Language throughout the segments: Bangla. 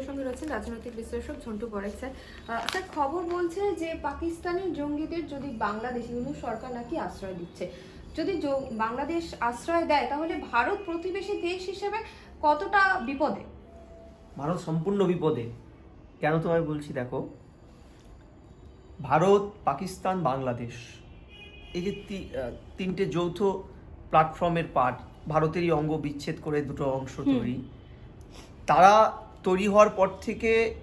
আমাদের সঙ্গে রয়েছেন রাজনৈতিক বিশ্লেষক ঝন্টু পরেক স্যার। স্যার খবর বলছে যে পাকিস্তানি জঙ্গিদের যদি বাংলাদেশ ইউনূস সরকার নাকি আশ্রয় দিচ্ছে যদি বাংলাদেশ আশ্রয় দেয় তাহলে ভারত প্রতিবেশী দেশ হিসেবে কতটা বিপদে? ভারত সম্পূর্ণ বিপদে। কেন তোমায় বলছি দেখো ভারত পাকিস্তান বাংলাদেশ এই যে তিনটে যৌথ প্ল্যাটফর্মের পার্ট ভারতেরই অঙ্গ বিচ্ছেদ করে দুটো অংশ তৈরি তারা তৈরি হওয়ার পর থেকে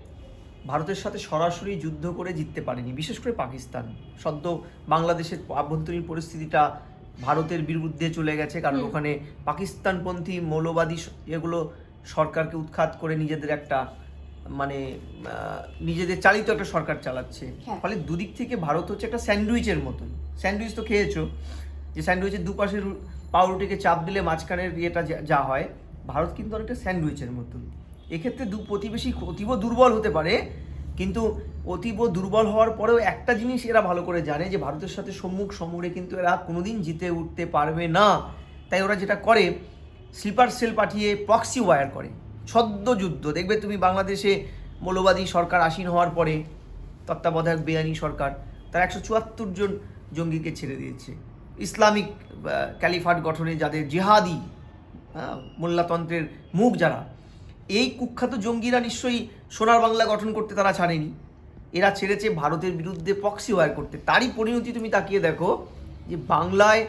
ভারতের সাথে সরাসরি যুদ্ধ করে জিততে পারেনি বিশেষ করে পাকিস্তান। সদ্য বাংলাদেশের আভ্যন্তরীণ পরিস্থিতিটা ভারতের বিরুদ্ধে চলে গেছে কারণ ওখানে পাকিস্তানপন্থী মৌলবাদী এগুলো সরকারকে উৎখাত করে নিজেদের একটা মানে নিজেদের চালিত একটা সরকার চালাচ্ছে। হ্যাঁ। ফলে দুদিক থেকে ভারত হচ্ছে একটা স্যান্ডউইচের মতন। স্যান্ডউইচ তো খেয়েছো। যে স্যান্ডউইচের দুপাশের পাউরুটিকে চাপ দিলে মাঝখানের ইয়েটা যা- যা হয় ভারত কিন্তু অনেকটা স্যান্ডউইচের মতন। এক্ষেত্রে দু প্রতিবেশী অতীব দুর্বল হতে পারে, কিন্তু অতীব দুর্বল হওয়ার পরেও একটা জিনিস এরা ভালো করে জানে যে ভারতের সাথে সম্মুখ সমরে কিন্তু এরা কোনোদিন জিতে উঠতে পারবে না। তাই ওরা যেটা করে, স্লিপার সেল পাঠিয়ে প্রক্সি ওয়ার করে। সদ্য যুদ্ধ, দেখবে তুমি বাংলাদেশে মৌলবাদী সরকার আসীন হওয়ার পরে, তত্ত্বাবধায়ক বেআইনি সরকার, তারা একশো চুয়াত্তর জন জঙ্গিকে ছেড়ে দিয়েছে। ইসলামিক ক্যালিফাট গঠনে যাদের জিহাদি মোল্লাতন্ত্রের মুখ যারা এই কুখ্যাত জঙ্গিরা নিশ্চয়ই সোনার বাংলা গঠন করতে তারা ছাড়েনি। এরা ছেড়েছে ভারতের বিরুদ্ধে পক্সি ওয়ার করতে। তারই পরিণতি তুমি তাকিয়ে দেখো যে বাংলায়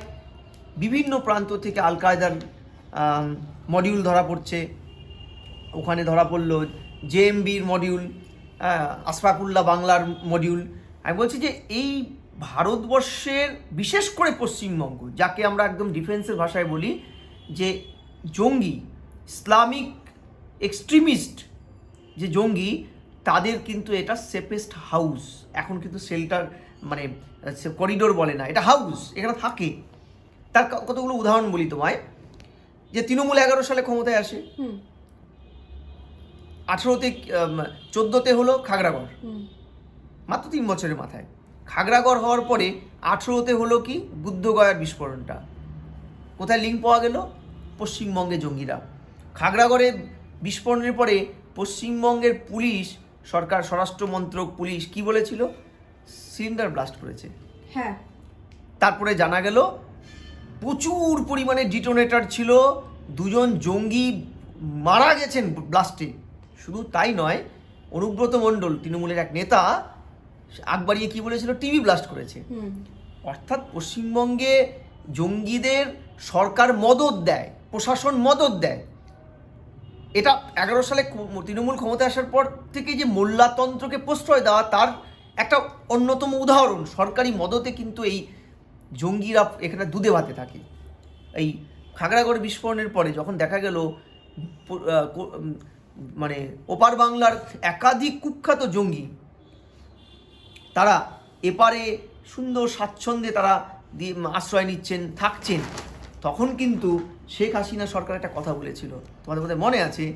বিভিন্ন প্রান্ত থেকে আল কায়দার মডিউল ধরা পড়ছে। ওখানে ধরা পড়ল জেএমবির মডিউল আসফাকুল্লাহ বাংলার মডিউল আমি বলছি যে এই ভারতবর্ষের বিশেষ করে পশ্চিমবঙ্গ, যাকে আমরা একদম ডিফেন্সের ভাষায় বলি যে জঙ্গি, ইসলামিক এক্সট্রিমিস্ট যে জঙ্গি তাদের কিন্তু এটা সেফেস্ট হাউস এখন কিন্তু শেল্টার মানে করিডোর বলে না এটা হাউস এখানে থাকে। তার কতগুলো উদাহরণ বলি তোমায়। যে তৃণমূল এগারো সালে ক্ষমতায় আসে। আঠেরোতে চোদ্দোতে হলো খাগড়াগড়। মাত্র তিন বছরের মাথায়। খাগড়াগড় হওয়ার পরে আঠেরোতে হলো কি? বুদ্ধগয়ার বিস্ফোরণটা। কোথায় লিঙ্ক পাওয়া গেল? পশ্চিমবঙ্গে জঙ্গিরা। খাগড়াগড়ের বিস্ফোরণের পরে পশ্চিমবঙ্গের পুলিশ সরকার স্বরাষ্ট্র মন্ত্রক পুলিশ কি বলেছিল? সিলিন্ডার ব্লাস্ট করেছে। হ্যাঁ। তারপরে জানা গেল প্রচুর পরিমাণে ডিটোনেটর ছিল দুজন জঙ্গি মারা গেছেন ব্লাস্টে। শুধু তাই নয় অনুব্রত মণ্ডল তৃণমূলের এক নেতা আগ বাড়িয়ে কি বলেছিল? টিভি ব্লাস্ট করেছে। অর্থাৎ পশ্চিমবঙ্গে জঙ্গিদের সরকার মদত দেয় প্রশাসন মদত দেয়। এটা এগারো সালে তৃণমূল ক্ষমতায় আসার পর থেকে যে মোল্লাতন্ত্রকে প্রশ্রয় দেওয়া, তার একটা অন্যতম উদাহরণ। সরকারি মদতে কিন্তু এই জঙ্গিরা এখানে দুধে ভাতে থাকে। এই খাগড়াগড় বিস্ফোরণের পরে যখন দেখা গেল মানে ওপার বাংলার একাধিক কুখ্যাত জঙ্গি, তারা এপারে সুন্দর স্বাচ্ছন্দ্যে তারা আশ্রয় নিচ্ছেন, থাকছেন। তখন কিন্তু শেখ হাসিনা সরকার একটা কথা বলেছিল। তোমাদের মধ্যে মনে আছে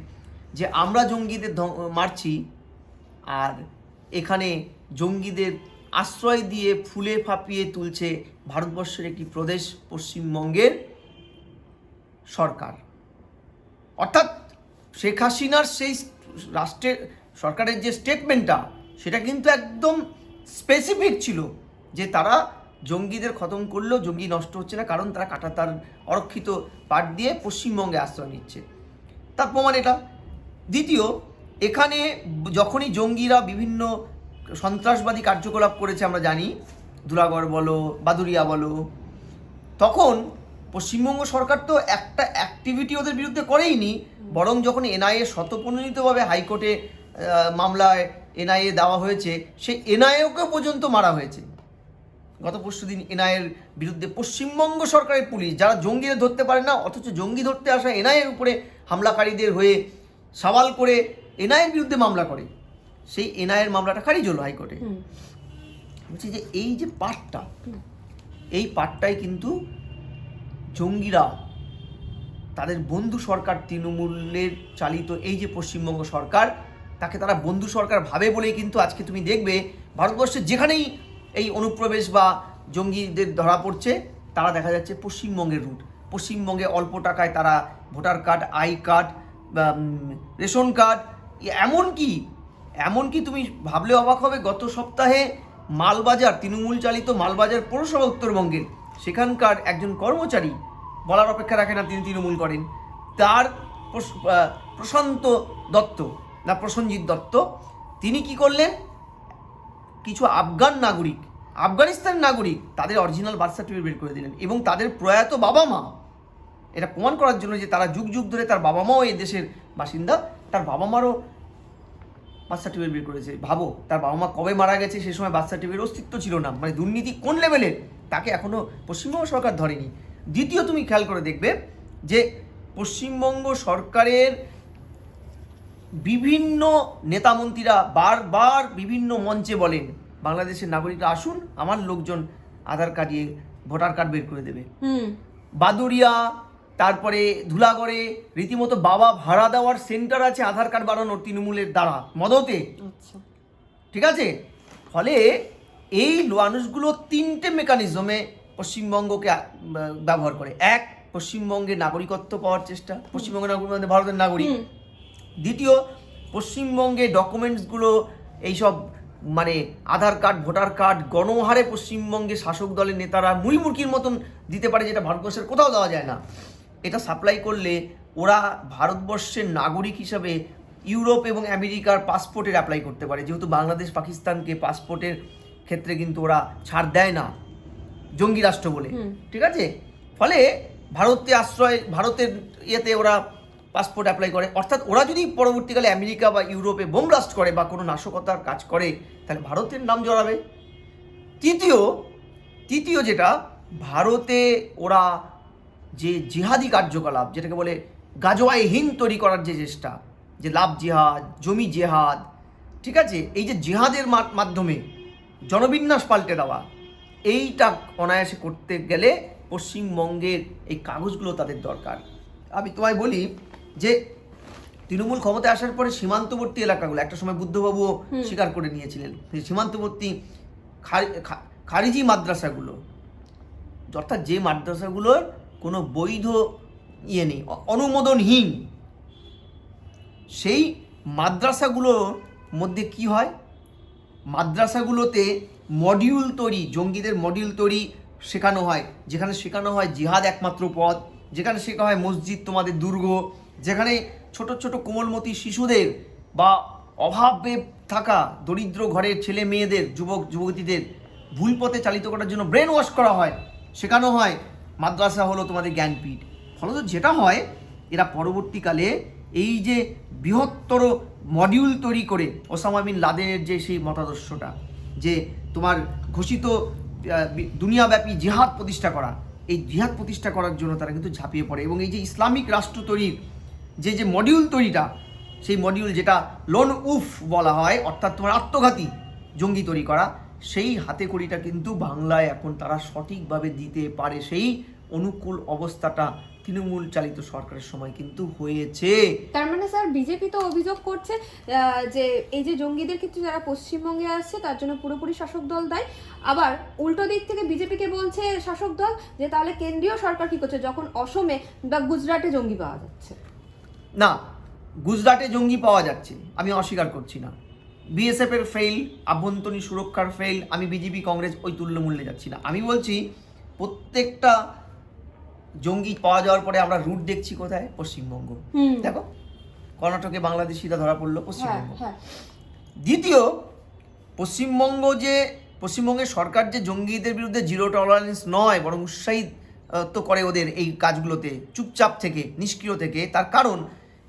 যে, আমরা জঙ্গিদের মারছি আর এখানে জঙ্গিদের আশ্রয় দিয়ে ফুলে ফাঁপিয়ে তুলছে ভারতবর্ষের একটি প্রদেশ, পশ্চিমবঙ্গের সরকার। অর্থাৎ শেখ হাসিনার সেই রাষ্ট্রের সরকারের যে স্টেটমেন্টটা সেটা কিন্তু একদম স্পেসিফিক ছিল যে তারা জঙ্গিদের খতম করলেও জঙ্গি নষ্ট হচ্ছে না, কারণ তারা কাটা তার অরক্ষিত পাট দিয়ে পশ্চিমবঙ্গে আশ্রয় নিচ্ছে। তার প্রমাণ এটা। দ্বিতীয়, এখানে যখনই জঙ্গিরা বিভিন্ন সন্ত্রাসবাদী কার্যকলাপ করেছে, আমরা জানি দুরাগড় বলো বাদুরিয়া বলো, তখন পশ্চিমবঙ্গ সরকার তো একটা অ্যাক্টিভিটি ওদের বিরুদ্ধে করেইনি, বরং যখন এনআইএ শতপ্রণোদিতভাবে হাইকোর্টে মামলায় এনআইএ দেওয়া হয়েছে, সেই এনআইএকে পর্যন্ত মারা হয়েছে। গত পরশু দিন এনআইএর বিরুদ্ধে পশ্চিমবঙ্গ সরকারের পুলিশ যারা জঙ্গিদের ধরতে পারে না অথচ জঙ্গি ধরতে আসা এনআইএর উপরে হামলাকারীদের হয়ে সওয়াল করে এনআইএর বিরুদ্ধে মামলা করে সেই এনআইএর মামলাটা খারিজ হলো হাইকোর্টে। বলছি যে এই যে পাঠটা এই পাঠটাই কিন্তু জঙ্গিরা তাদের বন্ধু সরকার তৃণমূলের চালিত এই যে পশ্চিমবঙ্গ সরকার তাকে তারা বন্ধু সরকার ভাবে বলেই কিন্তু আজকে তুমি দেখবে ভারতবর্ষের যেখানেই এই অনুপ্রবেশ বা জঙ্গিদের ধরা পড়ছে, তারা দেখা যাচ্ছে পশ্চিমবঙ্গের রুট পশ্চিমবঙ্গে অল্প টাকায় তারা voter card, I card ration card এমন কি এমন কি তুমি ভাবলে অবাক হবে, গত সপ্তাহে মালবাজার, তৃণমূল চালিত মালবাজার পৌরসভা উত্তরবঙ্গের, সেখানকার একজন কর্মচারী বলার অপেক্ষা রাখে না, তিনি তৃণমূল করেন। তার প্রশান্ত দত্ত, না প্রসঞ্জিৎ দত্ত, তিনি কি করলেন? কিছু আফগান নাগরিক, আফগানিস্তান নাগরিক তাদের অরিজিনাল বার্থ সার্টিফিকেট বের করে দিলেন এবং তাদের প্রয়াত বাবা মা এটা প্রমাণ করার জন্য যে তারা যুগ যুগ ধরে তার বাবা মাও এই দেশের বাসিন্দা, তার বাবা মারও বার্থ সার্টিফিকেট বের করেছে। ভাবো, তার বাবা মা কবে মারা গেছে সে সময় বার্থ সার্টিফিকেট অস্তিত্ব ছিল না। মানে দুর্নীতি কোন লেভেলের তাকে এখনও পশ্চিমবঙ্গ সরকার ধরেনি। দ্বিতীয় তুমি খেয়াল করে দেখবে যে পশ্চিমবঙ্গ সরকারের বিভিন্ন নেতামন্ত্রীরা বারবার বিভিন্ন মঞ্চে বলেন বাংলাদেশের নাগরিকরা আসুন আমার লোকজন আধার কার্ড দিয়ে ভোটার কার্ড বের করে দেবে। বাদুরিয়া তারপরে ধুলাগড়ে রীতিমতো বাবা ভাড়া দেওয়ার সেন্টার আছে আধার কার্ড বানানোর তৃণমূলের দ্বারা মদতে। আচ্ছা। ঠিক আছে? ফলে এই মানুষগুলো তিনটে মেকানিজমে পশ্চিমবঙ্গকে ব্যবহার করে। এক পশ্চিমবঙ্গে নাগরিকত্ব পাওয়ার চেষ্টা। পশ্চিমবঙ্গের নাগরিক ভারতের নাগরিক। দ্বিতীয় পশ্চিমবঙ্গে ডকুমেন্টসগুলো এইসব মানে আধার কার্ড ভোটার কার্ড গণহারে পশ্চিমবঙ্গে শাসক দলের নেতারা মুড়িমুড়কির মতন দিতে পারে যেটা ভারতবর্ষের কোথাও দেওয়া যায় না। এটা সাপ্লাই করলে ওরা ভারতবর্ষের নাগরিক হিসাবে ইউরোপ এবং আমেরিকার পাসপোর্টের অ্যাপ্লাই করতে পারে। যেহেতু বাংলাদেশ পাকিস্তানকে পাসপোর্টের ক্ষেত্রে কিন্তু ওরা ছাড় দেয় না জঙ্গি রাষ্ট্র বলে। ঠিক আছে? ফলে ভারতে আশ্রয় ভারতের ইয়েতে ওরা পাসপোর্ট অ্যাপ্লাই করে। অর্থাৎ ওরা যদি পরবর্তীকালে আমেরিকা বা ইউরোপে বোম ব্লাস্ট করে বা কোনো নাশকতার কাজ করে, তাহলে ভারতের নাম জড়াবে। তৃতীয় তৃতীয় যেটা, ভারতে ওরা যে জিহাদি কার্যকলাপ, যেটাকে বলে গাজোয়াই হিন্দ তৈরি করার যে চেষ্টা, যে লাভ জিহাদ, জমি জেহাদ, ঠিক আছে? এই যে জিহাদের মাধ্যমে জনবিন্যাস পাল্টে দেওয়া, এইটা অনায়াসে করতে গেলে পশ্চিমবঙ্গের এই কাগজগুলো তাদের দরকার। আমি তোমায় বলি যে তৃণমূল ক্ষমতায় আসার পরে সীমান্তবর্তী এলাকাগুলো একটা সময় বুদ্ধবাবুও স্বীকার করে নিয়েছিলেন সীমান্তবর্তী খারিজি মাদ্রাসাগুলো অর্থাৎ যে মাদ্রাসাগুলোর কোনো বৈধ ইয়ে নেই অনুমোদনহীন সেই মাদ্রাসাগুলোর মধ্যে কি হয়? মাদ্রাসাগুলোতে মডিউল তৈরি জঙ্গিদের মডিউল তৈরি শেখানো হয় যেখানে শেখানো হয় জিহাদ একমাত্র পথ যেখানে শেখা হয় মসজিদ তোমাদের দুর্গ যেখানে ছোট ছোট কোমলমতি শিশুদের বা অভাবে থাকা দরিদ্র ঘরের ছেলে মেয়েদের, যুবক, যুবতীদের ভুল পথে চালিত করার জন্য ব্রেন ওয়াশ করা হয়, শেখানো হয়। মাদ্রাসা হলো তোমাদের জ্ঞানপীঠ। ফলত যেটা হয়, এরা পরবর্তীকালে এই যে বৃহত্তর মডিউল তৈরি করে, ওসামা বিন লাদেনের যে সেই মতাদর্শটা, যে তোমার ঘোষিত দুনিয়াব্যাপী জিহাদ প্রতিষ্ঠা করা, এই জিহাদ প্রতিষ্ঠা করার জন্য তারা কিন্তু ঝাঁপিয়ে পড়ে এবং এই যে ইসলামিক রাষ্ট্র তৈরির যে যে মডিউল তৈরিটা, সেই মডিউল যেটা লোন উফ বলা হয়, অর্থাৎ তোমার আত্মঘাতী জঙ্গি তৈরি করা, সেই হাতে কড়িটা কিন্তু বাংলায় এখন তারা সঠিকভাবে দিতে পারে। সেই অনুকূল অবস্থাটা তৃণমূল চালিত সরকারের সময় কিন্তু হয়েছে। তার মানে স্যার, বিজেপি তো অভিযোগ করছে যে এই যে জঙ্গিদের ক্ষেত্রে যারা পশ্চিমবঙ্গে আসছে, তার জন্য পুরোপুরি শাসক দল দায়। আবার উল্টো দিক থেকে বিজেপিকে বলছে শাসক দল, যে তাহলে কেন্দ্রীয় সরকার কি করছে? যখন অসমে বা গুজরাটে জঙ্গি পাওয়া যাচ্ছে। না গুজরাটে জঙ্গি পাওয়া যাচ্ছে আমি অস্বীকার করছি না। বিএসএফ এর ফেল আভ্যন্তরীণ সুরক্ষার ফেল আমি বিজেপি কংগ্রেস ওই তুল্যমূল্যে যাচ্ছি না। আমি বলছি প্রত্যেকটা জঙ্গি পাওয়া যাওয়ার পরে আমরা রুট দেখছি কোথায়? পশ্চিমবঙ্গ। দেখো কর্ণাটকে বাংলাদেশিরা ধরা পড়ল হ্যাঁ পশ্চিমবঙ্গ। হ্যাঁ দ্বিতীয় পশ্চিমবঙ্গ যে পশ্চিমবঙ্গের সরকার যে জঙ্গিদের বিরুদ্ধে জিরো টলারেন্স নয় বরং উৎসাহিত তো করে ওদের এই কাজগুলোতে চুপচাপ থেকে নিষ্ক্রিয় থেকে তার কারণ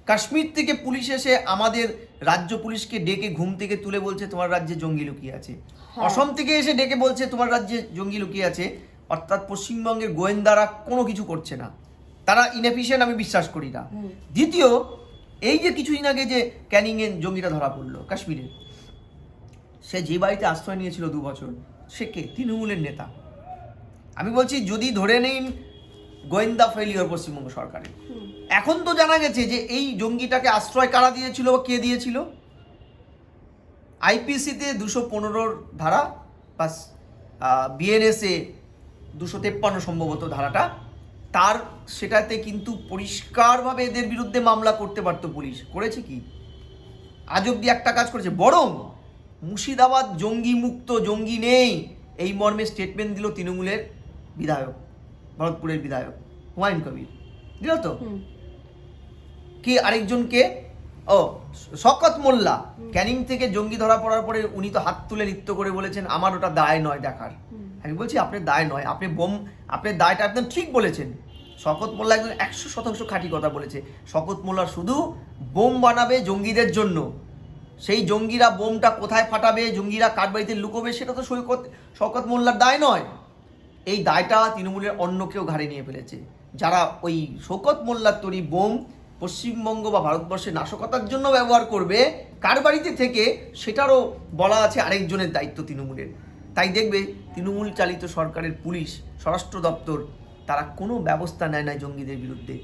কাশ্মীর থেকে পুলিশ এসে আমাদের রাজ্য পুলিশকে ডেকে ঘুম থেকে তুলে বলছে তোমার রাজ্যে জঙ্গি লুকিয়ে আছে। হ্যাঁ। অসম থেকে এসে ডেকে বলছে তোমার রাজ্যে জঙ্গি লুকিয়ে আছে। অর্থাৎ পশ্চিমবঙ্গের গোয়েন্দারা কোনো কিছু করছে না। তারা ইনএফিসিয়েন্ট আমি বিশ্বাস করি না। দ্বিতীয় এই যে কিছুদিন আগে যে ক্যানিংয়ে জঙ্গিরা ধরা পড়ল কাশ্মীরে সে যে বাড়িতে আশ্রয় নিয়েছিল দু বছর সে কে? তৃণমূলের নেতা। আমি বলছি যদি ধরে নিন গোয়েন্দা ফেলিওর পশ্চিমবঙ্গ সরকারের। এখন তো জানা গেছে যে এই জঙ্গিটাকে আশ্রয় কারা দিয়েছিল বা কে দিয়েছিল? আইপিসিতে দুশো পনেরোর ধারা বাস বিএনএসএ দুশো তেপ্পান্ন সম্ভবত ধারাটা, তার সেটাতে কিন্তু পরিষ্কারভাবে এদের বিরুদ্ধে মামলা করতে পারতো পুলিশ। করেছে কি? আজ অব্দি একটা কাজ করেছে। বরং মুর্শিদাবাদ জঙ্গি মুক্ত জঙ্গি নেই, এই মর্মে স্টেটমেন্ট দিল তৃণমূলের বিধায়ক, ভরতপুরের বিধায়ক হুমায়ুন কবির। দিল তো? কে আরেকজনকে? ও শকত মোল্লা। ক্যানিং থেকে জঙ্গি ধরা পড়ার পরে উনি তো হাত তুলে নৃত্য করে বলেছেন আমার ওটা দায় নয় দেখার। আমি বলছি আপনার দায় নয় আপনি বোম আপনি দায়টা একদম ঠিক বলেছেন। শকত মোল্লা একদম একশো শতাংশ খাঁটি কথা বলেছে। শকত মোল্লা শুধু বোম বানাবে জঙ্গিদের জন্য। সেই জঙ্গিরা বোমটা কোথায় ফাটাবে জঙ্গিরা কার বাড়িতে লুকোবে সেটা তো সৈকত শকত মোল্লার দায় নয়। এই দায়টা তৃণমূলের অন্য কেউ ঘাড়ে নিয়ে ফেলেছে। যারা ওই শকত মোল্লার তৈরি বোম পশ্চিমবঙ্গ বা ভারতবর্ষে নাশকতার জন্য ব্যবহার করবে কার বাড়িতে থেকে সেটারও বলা আছে আরেকজনের দায়িত্ব তৃণমূলের। তাই দেখবে তৃণমূল চালিত সরকারের পুলিশ স্বরাষ্ট্র দপ্তর তারা কোনো ব্যবস্থা নেয় না জঙ্গিদের বিরুদ্ধে।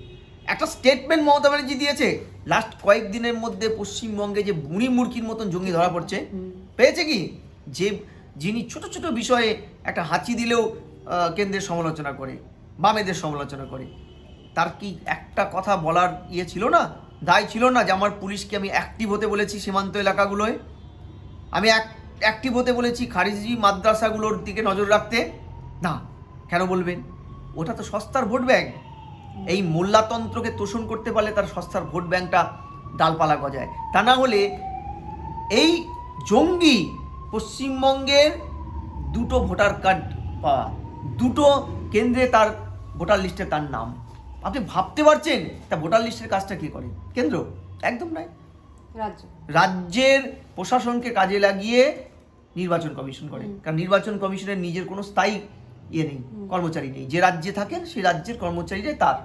একটা স্টেটমেন্ট মমতা ব্যানার্জি দিয়েছে লাস্ট কয়েকদিনের মধ্যে পশ্চিমবঙ্গে যে বুড়ি মুরকির মতন জঙ্গি ধরা পড়ছে। পেয়েছে কি? যে যিনি ছোট ছোট বিষয়ে একটা হাঁচি দিলেও কেন্দ্রের সমালোচনা করে বামেদের সমালোচনা করে। তার কি একটা কথা বলার ইয়ে ছিল না? দায় ছিল না যে আমার পুলিশকে আমি অ্যাক্টিভ হতে বলেছি সীমান্ত এলাকাগুলোয়? আমি অ্যাক্টিভ হতে বলেছি খারিজি মাদ্রাসাগুলোর দিকে নজর রাখতে? না। কেন বলবেন? ওটা তো সস্তার ভোট ব্যাংক। এই মোল্লাতন্ত্রকে তোষণ করতে পারলে তার সস্তার ভোট ব্যাংকটা ডালপালা গজায়। তা না হলে এই জঙ্গি পশ্চিমবঙ্গের দুটো ভোটার কার্ড পাওয়া, দুটো কেন্দ্রে তার ভোটার লিস্টে তার নাম। আপনি ভাবতে পারছেন তা ভোটার লিস্টের কাজটা কে করে? কেন্দ্র? একদম নয়। রাজ্য। রাজ্যের প্রশাসনকে কাজে লাগিয়ে নির্বাচন কমিশন করে। কারণ নির্বাচন কমিশনের নিজের কোনো স্থায়ী ইয়ে নেই কর্মচারী নেই। যে রাজ্যে থাকেন সেই রাজ্যের কর্মচারীরাই তার।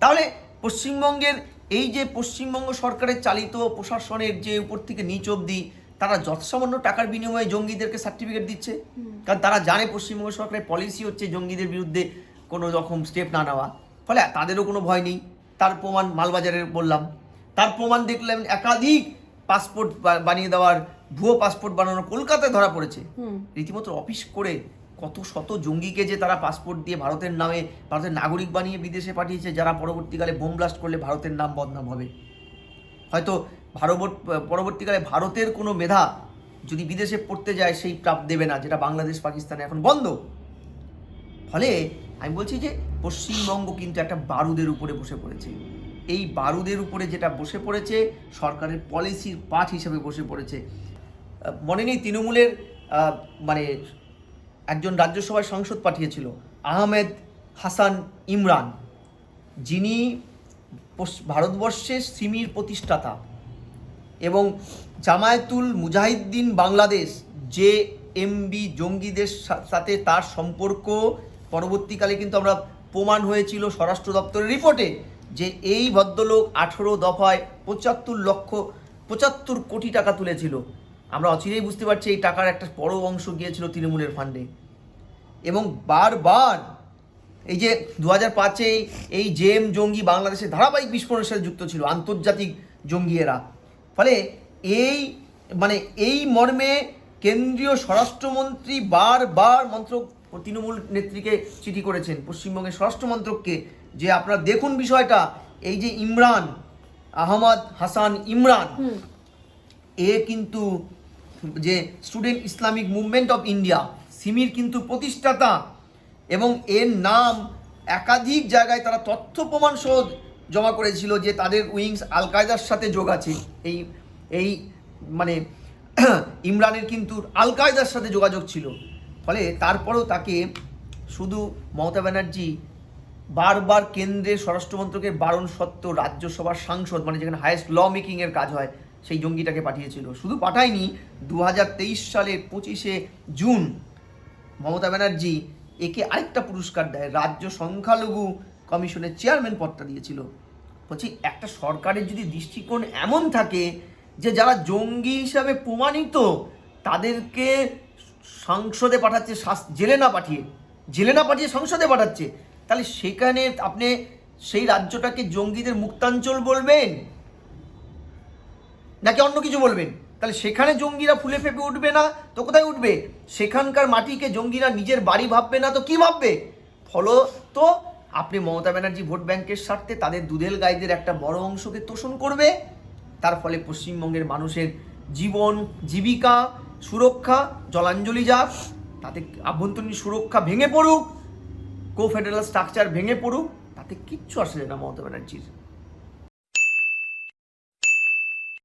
তাহলে পশ্চিমবঙ্গের এই যে পশ্চিমবঙ্গ সরকারের চালিত প্রশাসনের যে উপর থেকে নিচ অবধি তারা যৎসামান্য টাকার বিনিময়ে জঙ্গিদেরকে সার্টিফিকেট দিচ্ছে। কারণ তারা জানে পশ্চিমবঙ্গ সরকারের পলিসি হচ্ছে জঙ্গিদের বিরুদ্ধে কোনো রকম স্টেপ না নেওয়া। ফলে তাদেরও কোনো ভয় নেই। তার প্রমাণ মালবাজারের বললাম। তার প্রমাণ দেখলাম একাধিক পাসপোর্ট বানিয়ে দেওয়ার ভুয়ো পাসপোর্ট বানানো কলকাতায় ধরা পড়েছে। রীতিমতো অফিস করে কত শত জঙ্গিকে যে তারা পাসপোর্ট দিয়ে ভারতের নামে ভারতের নাগরিক বানিয়ে বিদেশে পাঠিয়েছে যারা পরবর্তীকালে বোম ব্লাস্ট করলে ভারতের নাম বদনাম হবে। হয়তো ভারত পরবর্তীকালে ভারতের কোনো মেধা যদি বিদেশে পড়তে যায় সেই প্রাপ দেবে না যেটা বাংলাদেশ পাকিস্তানে এখন বন্ধ। ফলে আমি বলছি যে পশ্চিমবঙ্গ কিন্তু একটা বারুদের উপরে বসে পড়েছে। এই বারুদের উপরে যেটা বসে পড়েছে, সরকারের পলিসির পাঠ হিসেবে বসে পড়েছে। মনে নেই তৃণমূলের মানে একজন রাজ্যসভায় সংসদ পাঠিয়েছিল, আহমেদ হাসান ইমরান। যিনি ভারতবর্ষের সিমির প্রতিষ্ঠাতা এবং জামায়াতুল মুজাহিদ্দিন বাংলাদেশ যে এমবি জঙ্গিদের সাথে তার সম্পর্ক পরবর্তীকালে কিন্তু আমরা প্রমাণ হয়েছিল স্বরাষ্ট্র দপ্তরের রিপোর্টে যে এই ভদ্রলোক আঠেরো দফায় পঁচাত্তর লক্ষ, পঁচাত্তর কোটি টাকা তুলেছিল। আমরা অচিরেই বুঝতে পারছি এই টাকার একটা বড় অংশ গিয়েছিল তৃণমূলের ফান্ডে এবং বারবার এই যে দু হাজার পাঁচে এই জেম জঙ্গি বাংলাদেশে ধারাবাহিক বিস্ফোরণের সাথে যুক্ত ছিল আন্তর্জাতিক জঙ্গি এরা ফলে এই মানে এই মর্মে কেন্দ্রীয় স্বরাষ্ট্রমন্ত্রী বারবার মন্ত্রক তৃণমূল নেত্রীকে চিঠি করেছেন পশ্চিমবঙ্গের স্বরাষ্ট্র মন্ত্রককে যে আপনারা দেখুন বিষয়টা এই যে ইমরান আহমদ হাসান ইমরান এ কিন্তু যে Student Islamic Movement of India সিমির কিন্তু প্রতিষ্ঠাতা এবং এর নাম একাধিক জায়গায় তারা তথ্য প্রমাণ সহ জমা করেছিল যে তাদের উইংস আল কায়দার সাথে যোগ আছে। এই এই মানে ইমরানের কিন্তু আল কায়দার সাথে যোগাযোগ ছিল। ফলে তারপরেও তাকে শুধু মমতা ব্যানার্জি বারবার কেন্দ্রের স্বরাষ্ট্রমন্ত্রকের বারণ সত্ত্বেও রাজ্যসভার সাংসদ মানে যেখানে হায়েস্ট ল মেকিংয়ের কাজ হয়, সেই জঙ্গিটাকে পাঠিয়েছিল। শুধু পাঠায়নি দু হাজার তেইশ সালের পঁচিশে জুন মমতা ব্যানার্জি একে আরেকটা পুরস্কার দেয়, রাজ্য সংখ্যালঘু কমিশনের চেয়ারম্যান পদটা দিয়েছিল। বলছি, একটা সরকারের যদি দৃষ্টিকোণ এমন থাকে যে যারা জঙ্গি হিসাবে প্রমাণিত, তাদেরকে সংসদে পাঠাচ্ছে জেলে না পাঠিয়ে, জেলে না পাঠিয়ে সংসদে পাঠাচ্ছে। তাহলে সেখানে আপনি সেই রাজ্যটাকে জঙ্গিদের মুক্তাঞ্চল বলবেন? নাকি অন্য কিছু বলবেন? তাহলে সেখানে জঙ্গিরা ফুলে ফেপে উঠবে না? তো কোথায় উঠবে? সেখানকার মাটিকে জঙ্গিরা নিজের বাড়ি ভাববে না? তো কি ভাববে? ফলত আপনি মমতা ব্যানার্জি ভোট ব্যাংকের স্বার্থে তাদের দুধেল গাইদের একটা বড় অংশকে তোষণ করবে। তার ফলে পশ্চিমবঙ্গের মানুষের জীবন, জীবিকা সুরক্ষা, জলাঞ্জলি যাক, তাতে আভ্যন্তরীণ সুরক্ষা ভেঙে পড়ুক কো ফেডারেল স্ট্রাকচার ভেঙে পড়ুক, তাতে কিচ্ছু আসে না মমতা ব্যানার্জির।